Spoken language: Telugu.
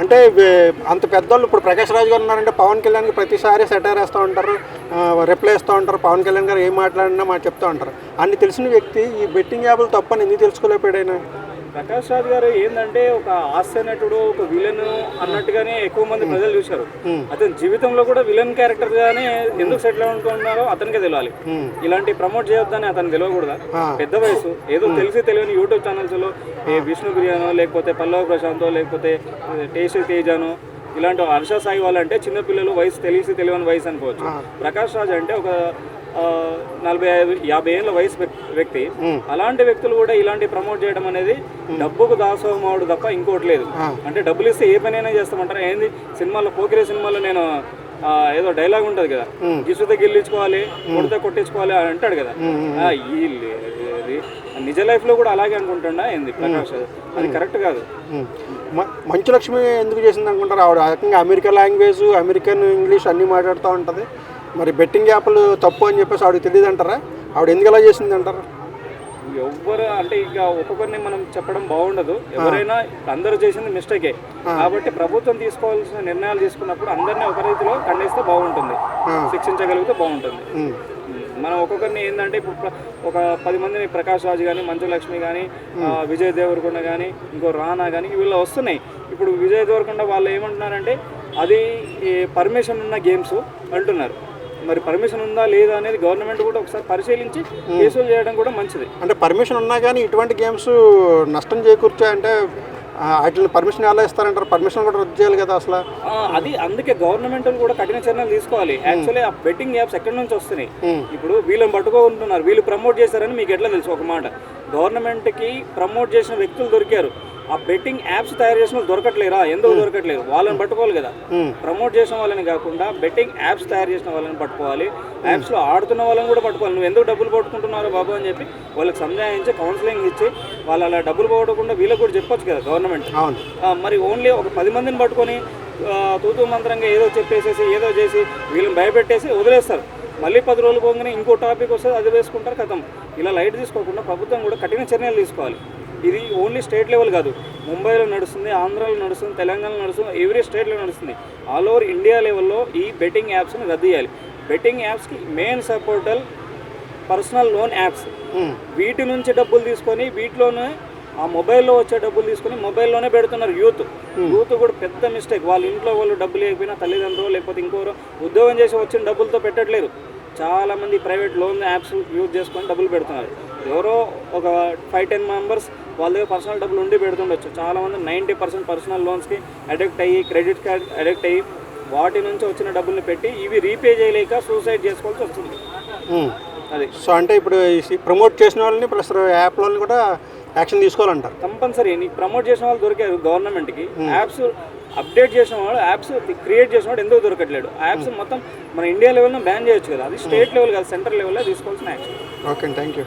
అంటే అంత పెద్దోళ్ళు ఇప్పుడు ప్రకాష్ రాజు గారు ఉన్నారంటే పవన్ కళ్యాణ్కి ప్రతిసారి సెటైర్ వేస్తూ ఉంటారు రిప్లై ఇస్తూ ఉంటారు. పవన్ కళ్యాణ్ గారు ఏం మాట్లాడినా మాకు చెప్తూ ఉంటారు. అన్ని తెలిసిన వ్యక్తి ఈ బెట్టింగ్ యాప్లు తప్పని ఎందుకు తెలుసుకోలేకపోయాడైనా ప్రకాష్ రాజ్ గారు ఏంటంటే ఒక హాస్య నటుడు ఒక విలన్ అన్నట్టుగానే ఎక్కువ మంది ప్రజలు చూశారు. అతని జీవితంలో కూడా విలన్ క్యారెక్టర్ గానే ఎందుకు సెటిల్ అనుకుంటున్నారో అతనికే తెలియాలి ఇలాంటి ప్రమోట్ చేయొద్దని అతను తెలియకూడదా పెద్ద వయసు. ఏదో తెలిసి తెలియని యూట్యూబ్ ఛానల్స్లో ఏ విష్ణు బిర్యానో లేకపోతే పల్లవ ప్రశాంతో లేకపోతే టేస్ట్ తేజానో ఇలాంటి హర్ష సాయి వాళ్ళంటే చిన్నపిల్లలు వయసు తెలిసి తెలియని వయసు అనుకోవచ్చు. ప్రకాష్ రాజ్ అంటే ఒక నలభై యాభై ఏళ్ళ వయసు వ్యక్- వ్యక్తి. అలాంటి వ్యక్తులు కూడా ఇలాంటి ప్రమోట్ చేయడం అనేది డబ్బుకు దాసోహమాడు తప్ప ఇంకోటి లేదు. అంటే డబ్బులు ఇస్తే ఏ పనైనా చేస్తామంటారు? ఏంది? సినిమాలో పోకిరే సినిమాలో నేను ఏదో డైలాగ్ ఉంటుంది కదా. గిసుతే గిల్లించుకోవాలి కొడితే కొట్టించుకోవాలి అని అంటాడు కదా. ఈ నిజ లైఫ్లో కూడా అలాగే అనుకుంటుండా ఏంది? ప్రకాష్? అది. కరెక్ట్ కాదు. మంచు లక్ష్మి ఎందుకు చేసింది అనుకుంటారు? ఆవిడ రకంగా అమెరికా లాంగ్వేజ్ అమెరికన్ ఇంగ్లీష్ అన్నీ మాట్లాడుతూ ఉంటుంది. మరి బెట్టింగ్ యాప్లు తప్పు అని చెప్పేసి ఆవిడకి తెలియదు అంటారా? ఆవిడ ఎందుకు అలా చేసింది అంటారు? ఎవ్వరు అంటే ఇక ఒక్కొక్కరిని మనం చెప్పడం బాగుండదు. ఎవరైనా అందరూ చేసింది మిస్టేకే. కాబట్టి ప్రభుత్వం తీసుకోవాల్సిన నిర్ణయాలు తీసుకున్నప్పుడు అందరినీ ఒక రీతిలో ఖండిస్తే బాగుంటుంది. శిక్షించగలిగితే బాగుంటుంది. మనం ఒక్కొక్కరిని ఏంటంటే ఇప్పుడు ఒక పది మందిని ప్రకాష్ రాజ్ కానీ మంచు లక్ష్మి కానీ విజయ్ దేవరకొండ కానీ ఇంకో రానా కానీ వీళ్ళు వస్తున్నాయి. ఇప్పుడు విజయ్ దేవరకొండ వాళ్ళు ఏమంటున్నారంటే అది పర్మిషన్ ఉన్న గేమ్స్ అంటున్నారు. మరి పర్మిషన్ ఉందా లేదా అనేది గవర్నమెంట్ కూడా ఒకసారి పరిశీలించి కేసులు చేయడం కూడా మంచిది. అంటే పర్మిషన్ ఉన్నా కానీ ఇటువంటి గేమ్స్ నష్టం చేకూర్చాయంటే వాటిని పర్మిషన్ ఎలా ఇస్తారంటారు? పర్మిషన్ కూడా రద్దు చేయాలి కదా అసలు? అది అందుకే గవర్నమెంట్ కూడా కఠిన చర్యలు తీసుకోవాలి. యాక్చువల్లీ ఆ బెట్టింగ్ యాప్స్ ఎక్కడి నుంచి వస్తున్నాయి? ఇప్పుడు వీళ్ళని పట్టుకుంటున్నారు వీళ్ళు ప్రమోట్ చేశారని మీకు ఎట్లా తెలుసు? ఒక మాట. గవర్నమెంట్కి ప్రమోట్ చేసిన వ్యక్తులు దొరికారు. ఆ బెట్టింగ్ యాప్స్ తయారు చేసిన వాళ్ళు దొరకట్లేరా? ఎందుకు దొరకట్లేదు? వాళ్ళని పట్టుకోవాలి కదా. ప్రమోట్ చేసిన వాళ్ళని కాకుండా బెట్టింగ్ యాప్స్ తయారు చేసిన వాళ్ళని పట్టుకోవాలి. యాప్స్లో ఆడుతున్న వాళ్ళని కూడా పట్టుకోవాలి. నువ్వు ఎందుకు డబ్బులు పట్టుకుంటున్నారో బాబు అని చెప్పి వాళ్ళకి సంజాయించి కౌన్సిలింగ్ ఇచ్చి వాళ్ళు అలా డబ్బులు పోగొట్టకుండా వీళ్ళకి కూడా చెప్పొచ్చు కదా గవర్నమెంట్ మరి ఓన్లీ ఒక పది మందిని పట్టుకొని తూతూ మంత్రంగా ఏదో చెప్పేసేసి ఏదో చేసి వీళ్ళని భయపెట్టేసి వదిలేస్తారు. మళ్ళీ పది రోజులు పోగానే ఇంకో టాపిక్ వస్తుంది అది వేసుకుంటారు కథం. ఇలా లైట్ తీసుకోకుండా ప్రభుత్వం కూడా కఠిన చర్యలు తీసుకోవాలి. ఇది ఓన్లీ స్టేట్ లెవెల్ కాదు. ముంబైలో నడుస్తుంది ఆంధ్రాలో నడుస్తుంది తెలంగాణలో నడుస్తుంది ఎవ్రీ స్టేట్లో నడుస్తుంది. ఆల్ ఓవర్ ఇండియా లెవెల్లో ఈ బెట్టింగ్ యాప్స్ని రద్దు చేయాలి. బెట్టింగ్ యాప్స్కి మెయిన్ సపోర్టల్ పర్సనల్ లోన్ యాప్స్. వీటి నుంచి డబ్బులు తీసుకొని వీటిలోనే ఆ మొబైల్లో వచ్చే డబ్బులు తీసుకొని మొబైల్లోనే పెడుతున్నారు యూత్. యూత్ కూడా పెద్ద మిస్టేక్. వాళ్ళ ఇంట్లో వాళ్ళు డబ్బులు లేకపోయినా తల్లిదండ్రులు లేకపోతే ఇంకోరు ఉద్యోగం చేసి వచ్చిన డబ్బులతో పెట్టట్లేరు. చాలా మంది ప్రైవేట్ లోన్ యాప్స్ యూజ్ చేసుకొని డబ్బులు పెడుతున్నారు. ఎవరో ఒక ఫైవ్ టెన్ మెంబర్స్ వాళ్ళ దగ్గర పర్సనల్ డబ్బులు ఉండి పెడుతుండొచ్చు. చాలా మంది నైంటీ పర్సెంట్ పర్సనల్ లోన్స్కి అడిక్ట్ అయ్యి క్రెడిట్ కార్డ్ అడిక్ట్ అయ్యి వాటి నుంచి వచ్చిన డబ్బుల్ని పెట్టి ఇవి రీపే చేయలేక సూసైడ్ చేసుకోవాల్సి వస్తుంది. అది. సో అంటే ఇప్పుడు ప్రమోట్ చేసిన వాళ్ళని ప్లస్ యాప్ కూడా యాక్షన్ తీసుకోవాలంటారు. కంపల్సరీ నీకు ప్రమోట్ చేసిన వాళ్ళు దొరికారు గవర్నమెంట్కి యాప్స్ అప్డేట్ చేసిన వాడు యాప్స్ క్రియేట్ చేసిన వాడు ఎందుకు దొరకట్లేడు? యాప్స్ మొత్తం మన ఇండియా లెవెల్లో బ్యాన్ చేయొచ్చు కదా. అది స్టేట్ లెవెల్ కాదు సెంట్రల్ లెవెల్లో తీసుకోవాల్సిన యాక్షన్ ఓకే థ్యాంక్ యూ